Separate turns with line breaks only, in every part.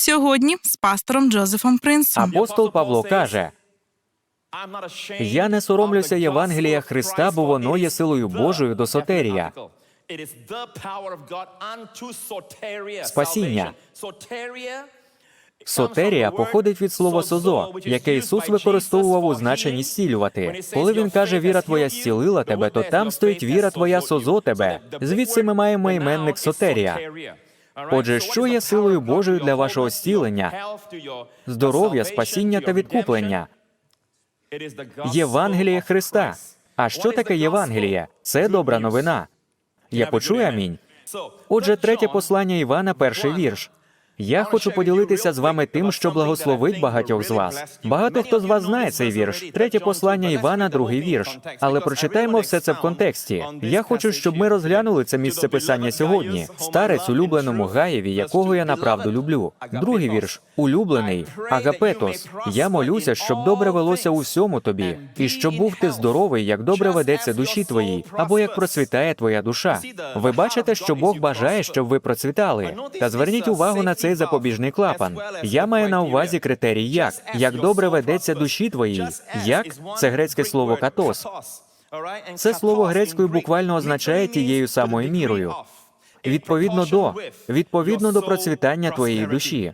Сьогодні з пастором Джозефом Принсом.
Апостол Павло каже:
Я не соромлюся Євангелія Христа, бо воно є силою Божою до сотерія.
Спасіння. Сотерія походить від слова созо, яке Ісус використовував у значенні зцілювати. Коли він каже, віра твоя зцілила тебе, то там стоїть віра твоя созо тебе. Звідси ми маємо іменник сотерія. Отже, що є силою Божою для вашого зцілення, здоров'я, спасіння та відкуплення? Євангеліє Христа. А що таке Євангеліє? Це добра новина. Я почую амінь. Отже, третє послання Івана, перший вірш. Я хочу поділитися з вами тим, що благословить багатьох з вас. Багато хто з вас знає цей вірш. Третє послання Івана, другий вірш. Але прочитаємо все це в контексті. Я хочу, щоб ми розглянули це місце писання сьогодні. Старець улюбленому Гаєві, якого я направду люблю. Другий вірш улюблений Агапетос. Я молюся, щоб добре велося у всьому тобі, і щоб був ти здоровий, як добре ведеться душі твоїй, або як процвітає твоя душа. Ви бачите, що Бог бажає, щоб ви процвітали. Та зверніть увагу на цей запобіжний клапан. Я маю на увазі критерій як як добре ведеться душі твоїй. Як це грецьке слово катос. Це слово грецькою буквально означає тією самою мірою. Відповідно до відповідно до процвітання твоєї душі.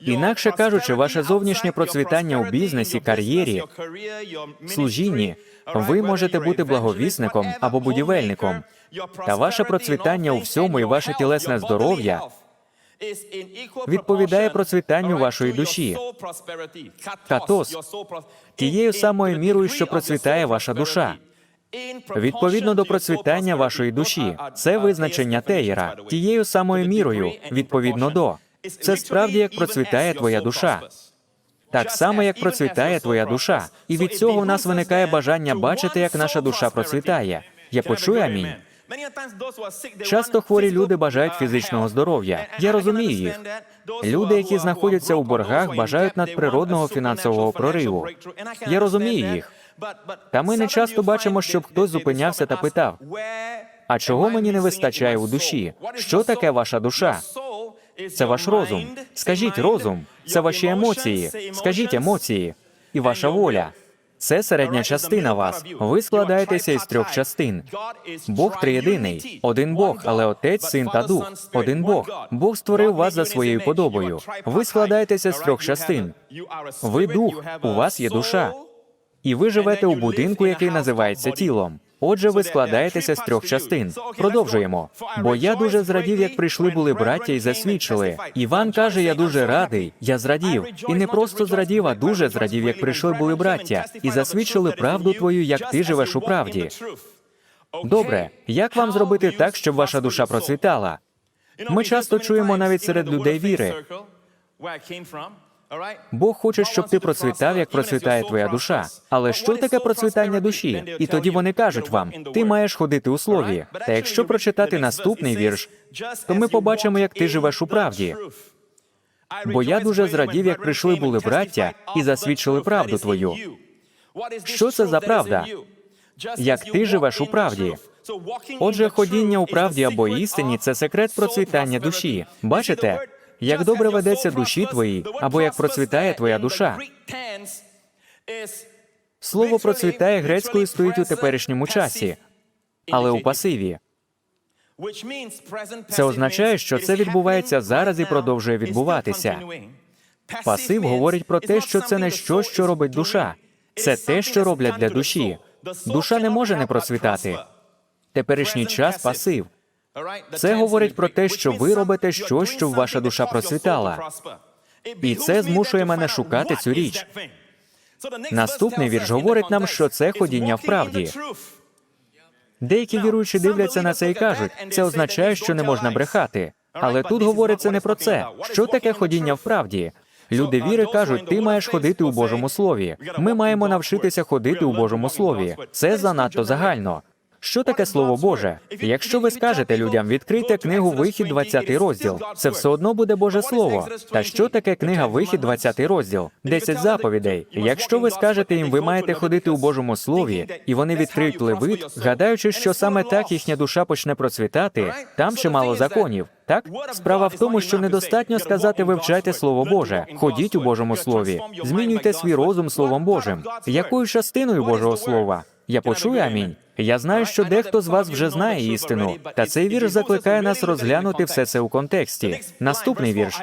Інакше кажучи, ваше зовнішнє процвітання у бізнесі, кар'єрі,
служінні, ви можете бути благовісником або будівельником, та ваше процвітання у всьому і ваше тілесне здоров'я відповідає процвітанню вашої душі. Катос тією самою мірою, що процвітає ваша душа. Відповідно до процвітання вашої душі, це визначення Теєра, тією самою мірою, відповідно до. Це справді як процвітає твоя душа. Так само, як процвітає твоя душа. І від цього в нас виникає бажання бачити, як наша душа процвітає. Я почую амінь. Часто хворі люди бажають фізичного здоров'я. Я розумію їх. Люди, які знаходяться у боргах, бажають надприродного фінансового прориву. Я розумію їх. Та ми не часто бачимо, щоб хтось зупинявся та питав: а чого мені не вистачає у душі? Що таке ваша душа? Це ваш розум. Скажіть розум, це ваші емоції. Скажіть емоції і ваша воля. Це середня частина вас. Ви складаєтеся із трьох частин. Бог триєдиний, один Бог, але Отець, Син та Дух. Один Бог. Бог створив вас за своєю подобою. Ви складаєтеся з трьох частин. Ви дух, у вас є душа. І ви живете у будинку, який називається тілом. Отже, ви складаєтеся з трьох частин. Продовжуємо. Бо я дуже зрадів, як прийшли були браття і засвідчили. Іван каже: я дуже радий. Я зрадів. І не просто зрадів, а дуже зрадів, як прийшли були браття, і засвідчили правду твою, як ти живеш у правді. Добре, як вам зробити так, щоб ваша душа процвітала? Ми часто чуємо навіть серед людей віри. Бог хоче, щоб ти процвітав, як процвітає твоя душа. Але що таке процвітання душі? І тоді вони кажуть вам, ти маєш ходити у слові. Та якщо прочитати наступний вірш, то ми побачимо, як ти живеш у правді. Бо я дуже зрадів, як прийшли були браття і засвідчили правду твою. Що це за правда? Як ти живеш у правді? Отже, ходіння у правді або істині це секрет процвітання душі. Бачите, як добре ведеться душі твої, або як процвітає твоя душа. Слово процвітає грецькою стоїть у теперішньому часі, але у пасиві. Це означає, що це відбувається зараз і продовжує відбуватися. Пасив говорить про те, що це не що, що робить душа. Це те, що роблять для душі. Душа не може не процвітати. Теперішній час пасив. Це говорить про те, що ви робите щось, щоб ваша душа процвітала. І це змушує мене шукати цю річ. Наступний вірш говорить нам, що це ходіння в правді. Деякі віруючі дивляться на це і кажуть, це означає, що не можна брехати. Але тут говориться не про це. Що таке ходіння в правді? Люди віри кажуть, ти маєш ходити у Божому Слові. Ми маємо навчитися ходити у Божому Слові. Це занадто загально. Що таке Слово Боже? Якщо ви скажете людям, відкрийте книгу Вихід, 20 розділ, це все одно буде Боже Слово. Та що таке книга Вихід, 20 розділ? 10 заповідей. Якщо ви скажете їм, ви маєте ходити у Божому Слові, і вони відкриють левит, гадаючи, що саме так їхня душа почне процвітати, там чимало законів. Так, справа в тому, що недостатньо сказати вивчайте Слово Боже, ходіть у Божому Слові, змінюйте свій розум Словом Божим. Якою частиною Божого Слова? Я почую амінь. Я знаю, що дехто з вас вже знає істину, та цей вірш закликає нас розглянути все це у контексті. Наступний вірш.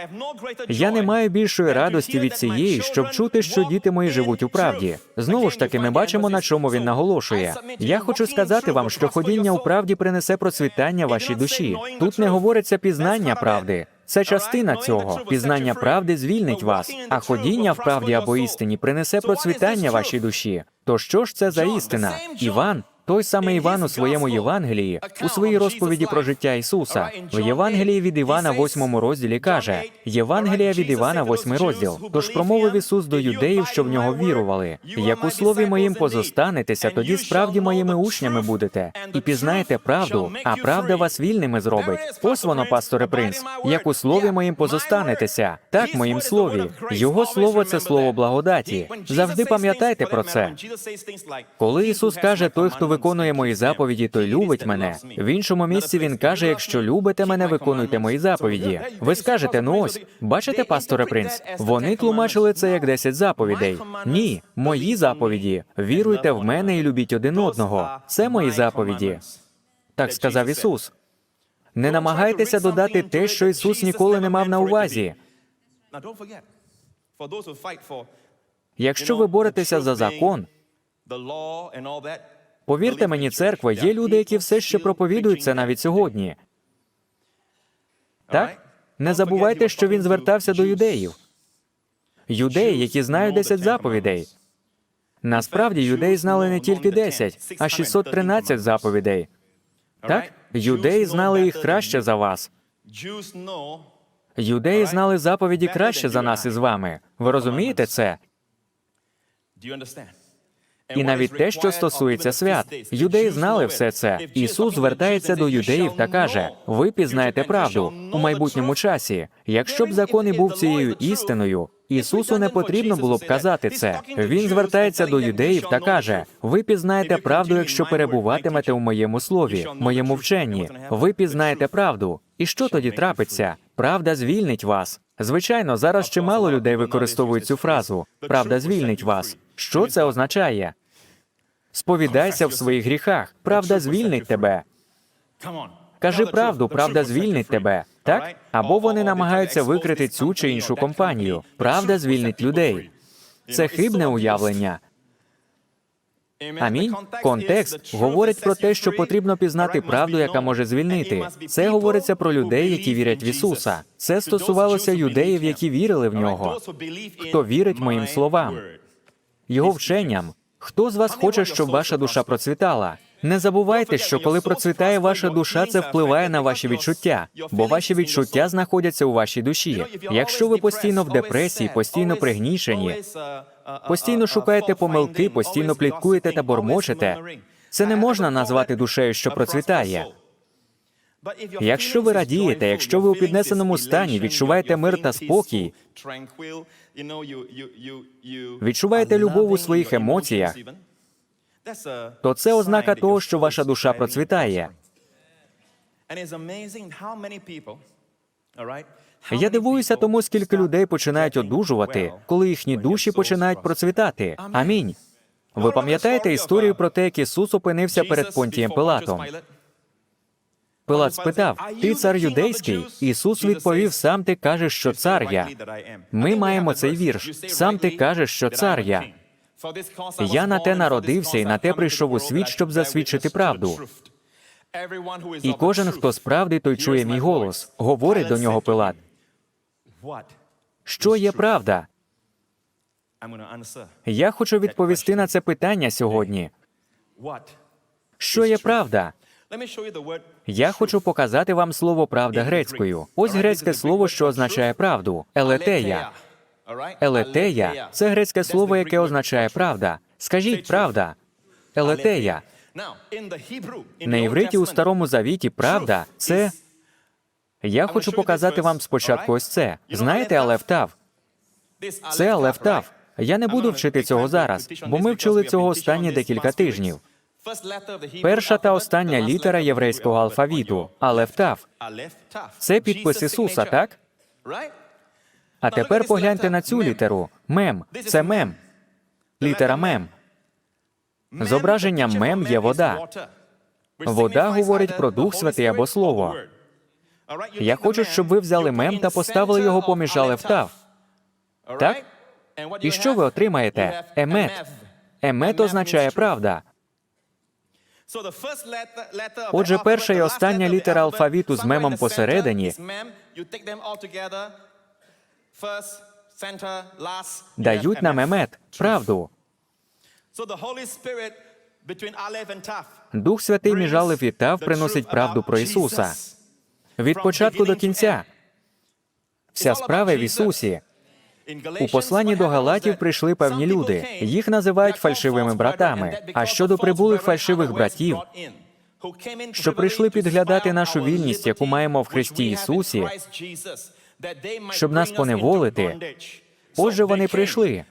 Я не маю більшої радості від цієї, щоб чути, що діти мої живуть у правді. Знову ж таки, ми бачимо, на чому він наголошує. Я хочу сказати вам, що ходіння у правді принесе процвітання вашій душі. Тут не говориться пізнання правди. Це частина цього. Пізнання правди звільнить вас, а ходіння в правді або істині принесе процвітання вашій душі. То що ж це за істина? Іван, той самий Іван у своєму Євангелії, у своїй розповіді про життя Ісуса. В Євангелії від Івана, восьмому розділі каже: Євангелія від Івана, восьмий розділ. Тож промовив Ісус до юдеїв, що в нього вірували. Як у слові моїм позостанетеся, тоді справді моїми учнями будете, і пізнаєте правду, а правда вас вільними зробить. Ось воно, пасторе принц, як у слові моїм позостанетеся, так моїм слові. Його слово це слово благодаті. Завжди пам'ятайте про це. Коли Ісус каже, той, хто виконує мої заповіді, той любить мене. В іншому місці він каже: якщо любите мене, виконуйте мої заповіді. Ви скажете, ну ось, бачите, пасторе принц, вони тлумачили це як 10 заповідей. Ні, мої заповіді. Віруйте в мене і любіть один одного. Це мої заповіді. Так сказав Ісус. Не намагайтеся додати те, що Ісус ніколи не мав на увазі. Якщо ви боретеся за закон, повірте мені, церква, є люди, які все ще проповідують це навіть сьогодні. Так? Не забувайте, що він звертався до юдеїв. Юдеї, які знають 10 заповідей. Насправді, юдеї знали не тільки 10, а 613 заповідей. Так? Юдеї знали їх краще за вас. Юдеї знали заповіді краще за нас із вами. Ви розумієте це? І навіть те, що стосується свят, юдеї знали все це. Ісус звертається до юдеїв та каже: ви пізнаєте правду у майбутньому часі. Якщо б закон і був цією істиною, Ісусу не потрібно було б казати це. Він звертається до юдеїв та каже: ви пізнаєте правду, якщо перебуватимете у моєму слові, моєму вченні. Ви пізнаєте правду. І що тоді трапиться? Правда звільнить вас. Звичайно, зараз чимало людей використовують цю фразу. Правда звільнить вас. Що це означає? Сповідайся в своїх гріхах. Правда звільнить тебе. Кажи правду, правда звільнить тебе. Так? Або вони намагаються викрити цю чи іншу компанію. Правда звільнить людей. Це хибне уявлення. Амінь. Контекст говорить про те, що потрібно пізнати правду, яка може звільнити. Це говориться про людей, які вірять в Ісуса. Це стосувалося юдеїв, які вірили в нього. Хто вірить моїм словам, його вченням. Хто з вас хоче, щоб ваша душа процвітала? Не забувайте, що коли процвітає ваша душа, це впливає на ваші відчуття, бо ваші відчуття знаходяться у вашій душі. Якщо ви постійно в депресії, постійно пригнічені, постійно шукаєте помилки, постійно пліткуєте та бормочете, це не можна назвати душею, що процвітає. Якщо ви радієте, якщо ви у піднесеному стані відчуваєте мир та спокій, відчуваєте любов у своїх емоціях, то це ознака того, що ваша душа процвітає. Я дивуюся тому, скільки людей починають одужувати, коли їхні душі починають процвітати. Амінь. Ви пам'ятаєте історію про те, як Ісус опинився перед Понтієм Пилатом? Пилат спитав: Ти цар юдейський? Ісус відповів: Сам ти кажеш, що цар я. Ми маємо цей вірш. Сам ти кажеш, що цар я. Я на те народився і на те прийшов у світ, щоб засвідчити правду. І кожен, хто справді, той чує мій голос. Говорить до нього Пилат. Що є правда? Я хочу відповісти на це питання сьогодні. Що є правда? Я хочу показати вам слово правда грецькою. Ось грецьке слово, що означає правду. Елетея. Елетея це грецьке слово, яке означає правда. Скажіть правда. Елетея. На івриті у старому завіті правда це. Я хочу показати вам спочатку ось це. Знаєте, Алеф Тав? Це Алеф Тав. Я не буду вчити цього зараз, бо ми вчили цього останні декілька тижнів. Перша та остання літера єврейського алфавіту Алеф Тав. Це підпис Ісуса, так? А тепер погляньте на цю літеру. Мем. Це мем. Літера мем.
Зображенням мем є вода.
Вода говорить про Дух Святий або Слово. Я хочу, щоб ви взяли мем та поставили його поміж Алеф Тав. Так? І що ви отримаєте? Емет. Емет означає правда.
Отже, перша і остання літера алфавіту з мемом посередині
Дають нам емет, правду. Дух Святий між Алеф і Тав приносить правду про Ісуса. Від початку до кінця. Вся справа в Ісусі. У посланні до Галатів прийшли певні люди. Їх називають фальшивими братами. А щодо прибулих фальшивих братів, що прийшли підглядати нашу вільність, яку маємо в Христі Ісусі, щоб нас поневолити, Отже, вони прийшли.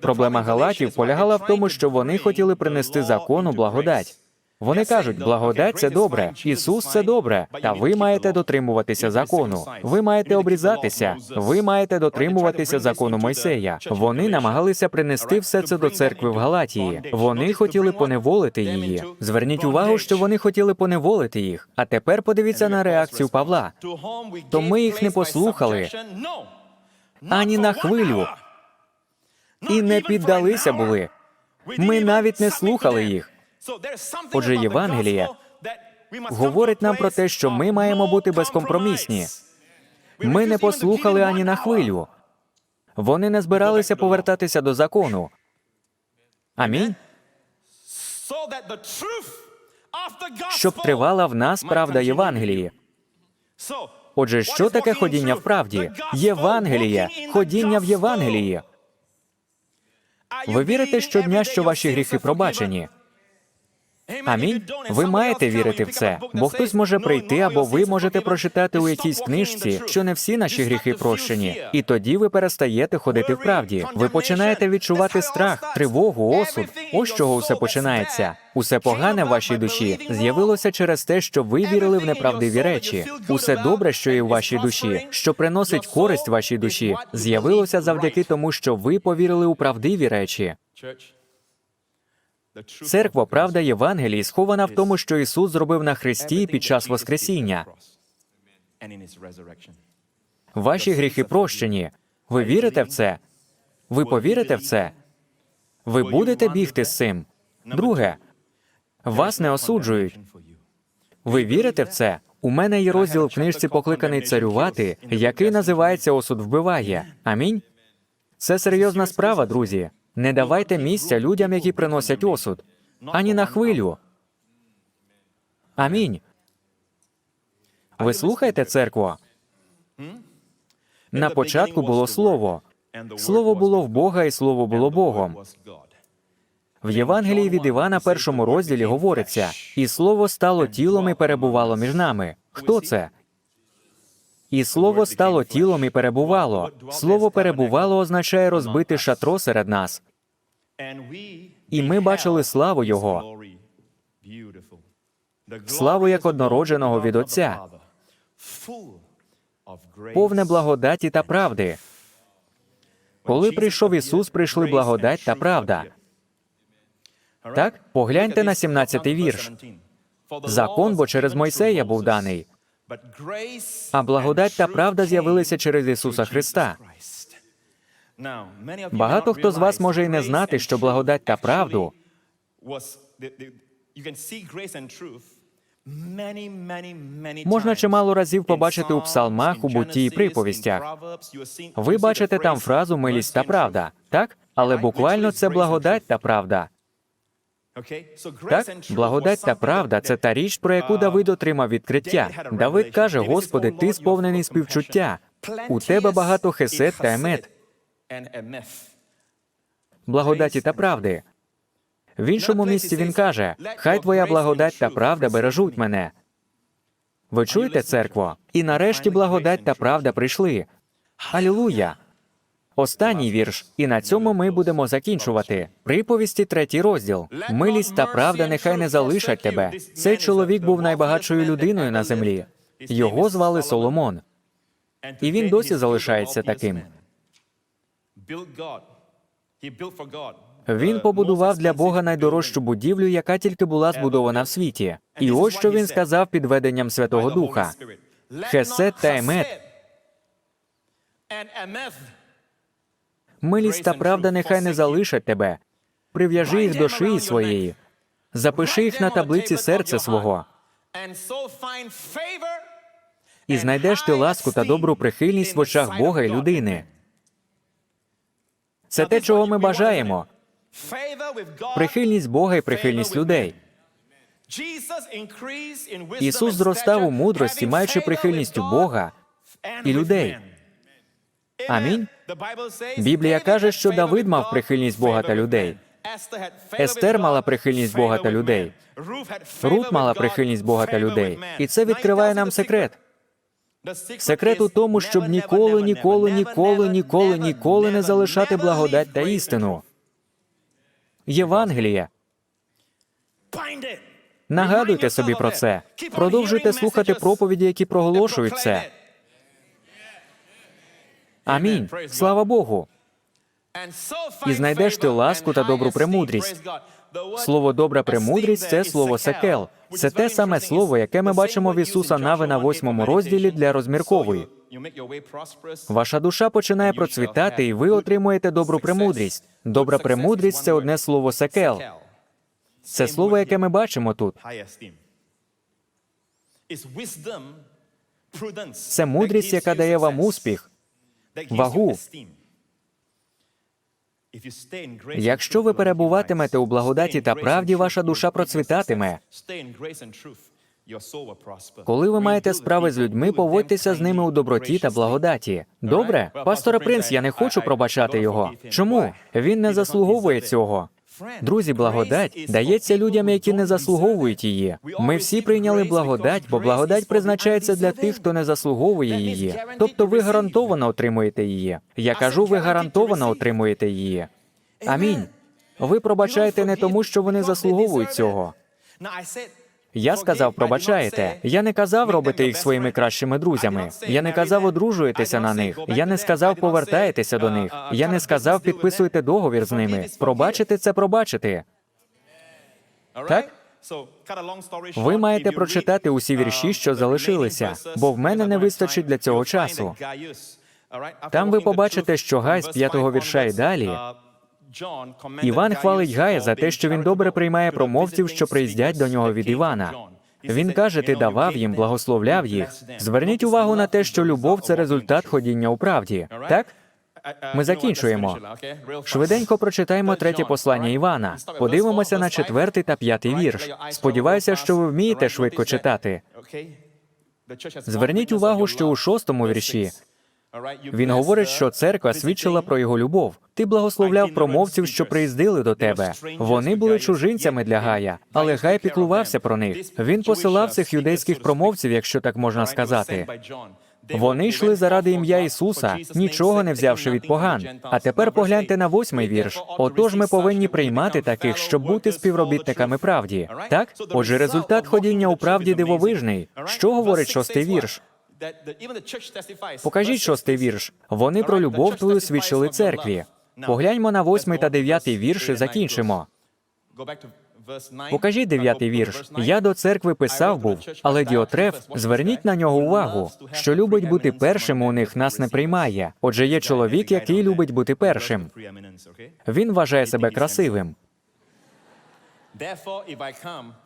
Проблема Галатів полягала в тому, що вони хотіли принести закону благодать. Вони кажуть, благодать це добре, Ісус це добре, та ви маєте дотримуватися закону. Ви маєте обрізатися, ви маєте дотримуватися закону Мойсея. Вони намагалися принести все це до церкви в Галатії. Вони хотіли поневолити її. Зверніть увагу, що вони хотіли поневолити їх. А тепер подивіться на реакцію Павла.
То ми їх не послухали
ані на хвилю і не піддалися були. Ми навіть не слухали їх.
Отже, Євангеліє говорить нам про те, що ми маємо бути безкомпромісні.
Ми не послухали ані на хвилю. Вони не збиралися повертатися до закону. Амінь. Щоб тривала в нас правда Євангелії. Отже, що таке ходіння в правді? Євангеліє, ходіння в Євангелії. Ви вірите щодня, що ваші гріхи пробачені? Амінь. Ви маєте вірити в це, бо хтось може прийти, або ви можете прочитати у якійсь книжці, що не всі наші гріхи прощені, і тоді ви перестаєте ходити в правді. Ви починаєте відчувати страх, тривогу, осуд. Ось чого усе починається. Усе погане в вашій душі з'явилося через те, що ви вірили в неправдиві речі. Усе добре, що є в вашій душі, що приносить користь вашій душі, з'явилося завдяки тому, що ви повірили у правдиві речі. Церква, правда Євангелії схована в тому, що Ісус зробив на Христі під час Воскресіння. Ваші гріхи прощені. Ви вірите в це? Ви повірите в це? Ви будете бігти з цим. Друге, вас не осуджують. Ви вірите в це? У мене є розділ в книжці покликаний царювати, який називається Осуд вбиває. Амінь. Це серйозна справа, друзі. Не давайте місця людям, які приносять осуд, ані на хвилю. Амінь. Ви слухаєте церкво? На початку було слово. Слово було в Бога, і слово було Богом. В Євангелії від Івана, першому розділі говориться: і слово стало тілом і перебувало між нами. Хто це? І слово стало тілом і перебувало. Слово перебувало означає розбити шатро серед нас.
І ми бачили славу Його,
Славу як однородженого від Отця, повне благодаті та правди. Коли прийшов Ісус, прийшли благодать та правда. Так, погляньте на 17-й вірш. Закон, бо через Мойсея був даний, а благодать та правда з'явилися через Ісуса Христа. Багато хто з вас може і не знати, що благодать та правду
можна чимало разів побачити у псалмах, у бутті і приповістях.
ви бачите там фразу милість та правда, так? Але буквально це благодать та правда. Так, благодать та правда це та річ, про яку Давид отримав відкриття. Давид каже: Господи, ти сповнений співчуття. У тебе багато хесед та емет, благодаті та правди. В іншому місці він каже: Хай твоя благодать та правда бережуть мене. Ви чуєте, церкво? І нарешті благодать та правда прийшли. Алілуя! Останній вірш, і на цьому ми будемо закінчувати. Приповісті, третій розділ. Милість та правда нехай не залишать тебе. Цей чоловік був найбагатшою людиною на землі. Його звали Соломон.
І він досі залишається таким.
Він побудував для Бога найдорожчу будівлю, яка тільки була збудована в світі. І ось що він сказав під веденням Святого Духа.
Хесед та Емет.
Милість та правда нехай не залишать тебе. Прив'яжи їх до шиї своєї, запиши їх на таблиці серця свого, і знайдеш ти ласку та добру прихильність в очах Бога і людини. Це те, чого ми бажаємо. Прихильність Бога і прихильність людей.
Ісус зростав у мудрості, маючи прихильність у Бога і людей.
Амінь.
Біблія каже, що Давид мав прихильність Бога та людей.
Естер мала прихильність Бога та людей. Рут мала прихильність Бога та людей. І це відкриває нам секрет. Секрет у тому, щоб ніколи, ніколи, ніколи, ніколи, ніколи не залишати благодать та істину. Євангеліє. Нагадуйте собі про це. Продовжуйте слухати проповіді, які проголошують це. Амінь. Слава Богу.
І знайдеш ти ласку та добру премудрість.
Слово добра премудрість це слово секел. Це те саме слово, яке ми бачимо в Ісуса Нави на восьмому розділі для розміркової. Ваша душа починає процвітати, і ви отримуєте добру премудрість. Добра премудрість це одне слово секел. Це слово, яке ми бачимо тут.
Це мудрість, яка дає вам успіх.
Вагу. Якщо ви перебуватимете у благодаті та правді, ваша душа процвітатиме. Коли ви маєте справи з людьми, поводьтеся з ними у доброті та благодаті. Добре, пастора принц, я не хочу пробачати його. Чому? Він не заслуговує цього. Друзі, благодать дається людям, які не заслуговують її. Ми всі прийняли благодать, бо благодать призначається для тих, хто не заслуговує її. Тобто ви гарантовано отримуєте її. Я кажу, ви гарантовано отримуєте її. Амінь. Ви пробачаєте не тому, що вони заслуговують цього. Я сказав, пробачаєте. Я не казав робити їх своїми кращими друзями. Я не казав одружуєтеся на них. Я не сказав повертаєтеся до них. Я не сказав підписуйте договір з ними. Пробачити це пробачити.
Так?
Ви маєте прочитати усі вірші, що залишилися, бо в мене не вистачить для цього часу. Там ви побачите, що Гай з п'ятого вірша і далі. Іван хвалить Гая за те, що він добре приймає промовців, що приїздять до нього від Івана. Він каже, ти давав їм, благословляв їх. Зверніть увагу на те, що любов це результат ходіння у правді. Так?
Ми закінчуємо.
Швиденько прочитаємо третє послання Івана. Подивимося на четвертий та п'ятий вірш. Сподіваюся, що ви вмієте швидко читати. Зверніть увагу, що у шостому вірші він говорить, що церква свідчила про його любов. Ти благословляв промовців, що приїздили до тебе. Вони були чужинцями для Гая, але Гай піклувався про них. Він посилав цих юдейських промовців, якщо так можна сказати. Вони йшли заради ім'я Ісуса, нічого не взявши від поган. А тепер погляньте на восьмий вірш. Отож, ми повинні приймати таких, щоб бути співробітниками правді. Так, отже, результат ходіння у правді дивовижний. Що говорить шостий вірш? Покажіть шостий вірш. Вони про любов твою свідчили церкві. Погляньмо на восьмий та дев'ятий вірш і закінчимо. Покажіть дев'ятий вірш. Я до церкви писав був, але Діотреф, зверніть на нього увагу, що любить бути першим у них нас не приймає. Отже, є чоловік, який любить бути першим. Він вважає себе красивим.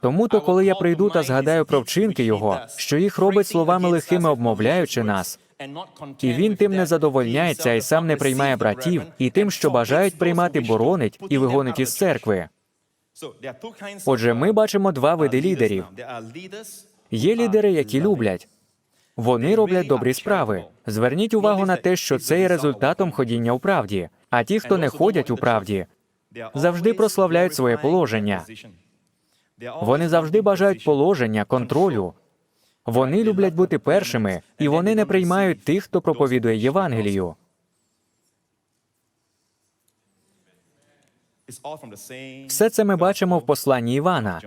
Тому то, коли я прийду та згадаю про вчинки його, що їх робить словами лихими, обмовляючи нас, і він тим не задовольняється і сам не приймає братів, і тим, що бажають приймати, боронить і вигонить із церкви. Отже, ми бачимо два види лідерів. Є лідери, які люблять. Вони роблять добрі справи. Зверніть увагу на те, що це є результатом ходіння у правді. А ті, хто не ходять у правді, завжди прославляють своє положення. Вони завжди бажають положення, контролю. Вони люблять бути першими, і вони не приймають тих, хто проповідує Євангелію. Все це ми бачимо в посланні Івана.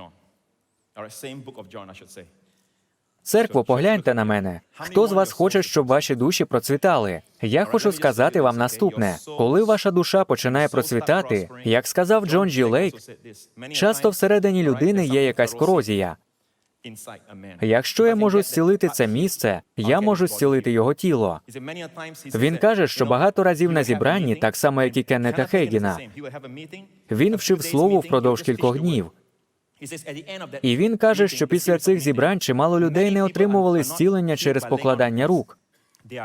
Церкво, погляньте на мене. Хто з вас хоче, щоб ваші душі процвітали? Я хочу сказати вам наступне: коли ваша душа починає процвітати, як сказав Джон Джі Лейк, часто всередині людини є якась корозія. Якщо я можу зцілити це місце, я можу зцілити його тіло. Він каже, що багато разів на зібранні, так само як і Кеннета Хейгіна, він вчив слову впродовж кількох днів. І він каже, що після цих зібрань чимало людей не отримували зцілення через покладання рук.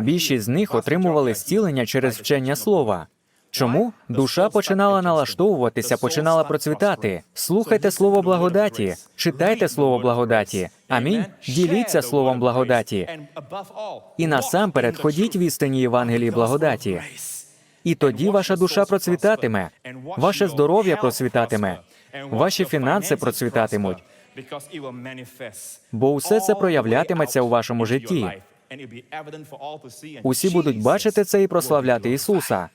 Більшість з них отримували зцілення через вчення слова. Чому? Душа починала налаштовуватися, починала процвітати? Слухайте слово благодаті, читайте слово благодаті. Амінь. Діліться словом благодаті. І насамперед ходіть в істині Євангелії благодаті. І тоді ваша душа процвітатиме, ваше здоров'я процвітатиме, ваші фінанси процвітатимуть, бо усе це проявлятиметься у вашому житті. Усі будуть бачити це і прославляти Ісуса.